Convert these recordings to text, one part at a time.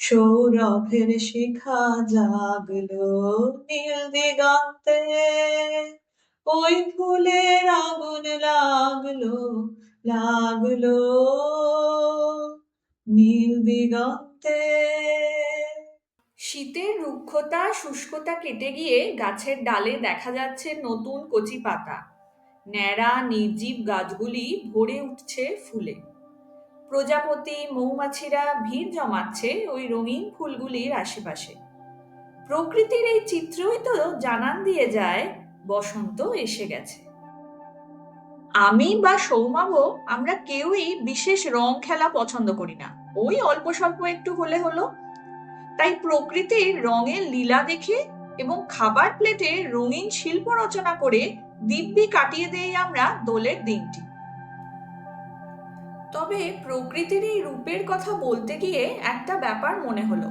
সৌরভের শিখা জাগলো নীল দিগন্তে। ওই ফুলের আগুন লাগল লাগল নীল দিগন্তে। শীতের রুক্ষতা, শুষ্কতা কেটে গিয়ে গাছের ডালে দেখা যাচ্ছে নতুন কচি পাতা। ন্যাড়া, নির্জীব গাছগুলি ভরে উঠছে ফুলে। প্রজাপতি, মৌমাছিরা ভিড় জমাচ্ছে ওই রঙিন ফুলগুলির আশেপাশে। প্রকৃতির এই চিত্রই তো জানান দিয়ে যায়, বসন্ত এসে গেছে। আমি বা সৌমাব আমরা কেউই বিশেষ রং খেলা পছন্দ করি না। ওই অল্প স্বল্প একটু হলে হলো। তাই প্রকৃতির রঙের লীলা দেখে এবং খাবার প্লেটে রঙিন শিল্প রচনা করে দিব্যি কাটিয়ে দেই আমরা দোলের দিনটি। তবে প্রকৃতির এই রূপের কথা বলতে গিয়ে একটা ব্যাপার মনে হলো।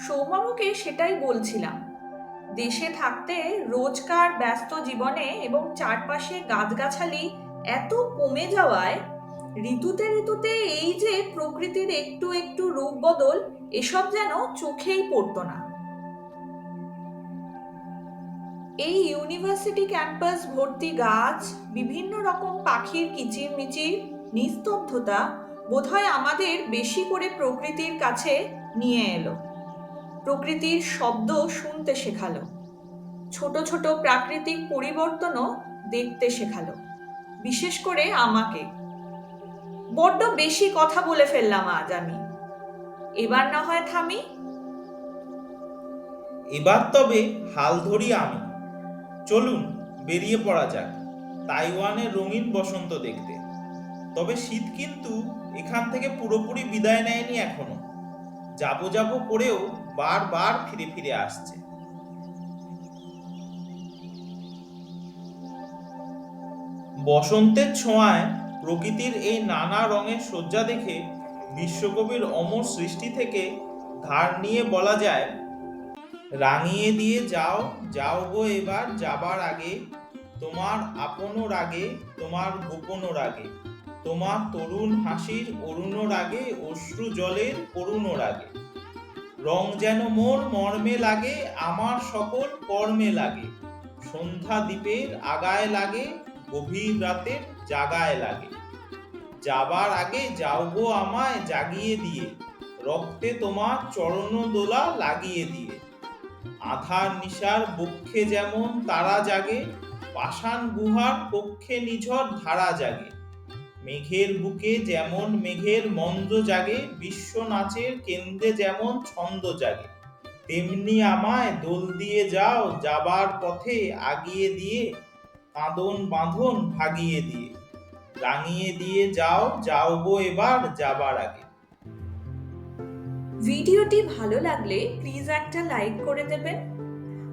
সৌমামুকে সেটাই বলছিলাম। দেশে থাকতে রোজকার, ব্যস্ত জীবনে এবং চারপাশে গাছগাছালি এত কমে যাওয়ায় ঋতুতে ঋতুতে এই যে প্রকৃতির একটু একটু রূপ বদল, এসব যেন চোখেই পড়তো না। এই ইউনিভার্সিটি ক্যাম্পাস ভর্তি গাছ, বিভিন্ন রকম পাখির কিচিরমিচির নিস্তব্ধতা বোধহয় আমাদের বেশি করে প্রকৃতির কাছে নিয়ে এলো। প্রকৃতির শব্দ শুনতে শেখালো। ছোট ছোট প্রাকৃতিক পরিবর্তনও দেখতে শেখালো, বিশেষ করে আমাকে। বড্ড বেশি কথা বলে ফেললাম আজ আমি। এবার না হয় থামি। এবার তবে হাল ধরি আমি। চলুন, বেরিয়ে পড়া যাক। তাইওয়ানের রঙিন বসন্ত দেখতে। তবে শীত কিন্তু এখান থেকে পুরোপুরি বিদায় নেয়নি এখনও। যাব যাব করেও বারবার ফিরে ফিরে আসছে। বসন্তের ছোঁয়ায় প্রকৃতির এই নানা রঙের সজ্জা দেখে বিশ্বকবির অমর সৃষ্টি থেকে ধার নিয়ে বলা যায়, রাঙিয়ে দিয়ে যাও যাও গো এবার যাবার আগে, তোমার আপন রাগে, তোমার গোপন রাগে। তোমার তরুণ হাসির অরুণ রাগে অশ্রু জলের করুণ রাগে রং যেন মোর মর্মে লাগে, আমার সকল কর্মে লাগে। সন্ধ্যা দ্বীপের আগায় লাগে, গভীর রাতের জাগায় লাগে। যাবার আগে যাও গো আমায় জাগিয়ে দিয়ে, রক্তে তোমার চরণ দোলা লাগিয়ে দিয়ে। আধার নিশার বক্ষে যেমন তারা জাগে, পাষাণ গুহার পক্ষে নিঝর ধারা জাগে। মেঘের বুকে যেমন মেঘের মন্দ জাগে বিশ্ব নাচের কেন্দ্রে যেমন ছন্দ জাগে। তেমনি আমায় দোল দিয়ে যাও, যাবার পথে আগিয়ে দিয়ে, কাঁদন বাঁধন ভাগিয়ে দিয়ে। রাঙিয়ে দিয়ে যাও যাও গো এবার যাবার আগে। ভিডিওটি ভালো লাগলে প্লিজ একটা লাইক করে দেবেন।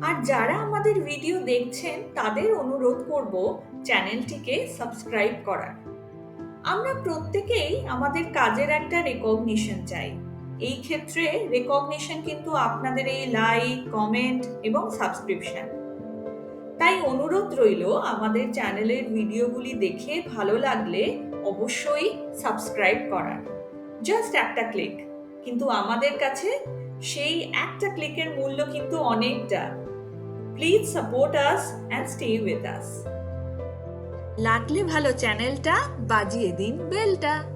আর যারা আমাদের ভিডিও দেখছেন, তাদের অনুরোধ করব চ্যানেলটিকে সাবস্ক্রাইব করার। আমরা প্রত্যেকেই আমাদের কাজের একটা রেকগনিশন চাই। এই ক্ষেত্রে রেকগনিশন কিন্তু আপনাদের এই লাইক কমেন্ট এবং সাবস্ক্রিপশন তাই অনুরোধ রইল আমাদের চ্যানেলের ভিডিওগুলি দেখে ভালো লাগলে অবশ্যই সাবস্ক্রাইব করার। জাস্ট একটা ক্লিক কিন্তু আমাদের কাছে সেই একটা ক্লিকের মূল্য কিন্তু অনেকটা। Please support us and stay with us লাগলে ভালো চ্যানেলটা বাজিয়ে দিন বেলটা।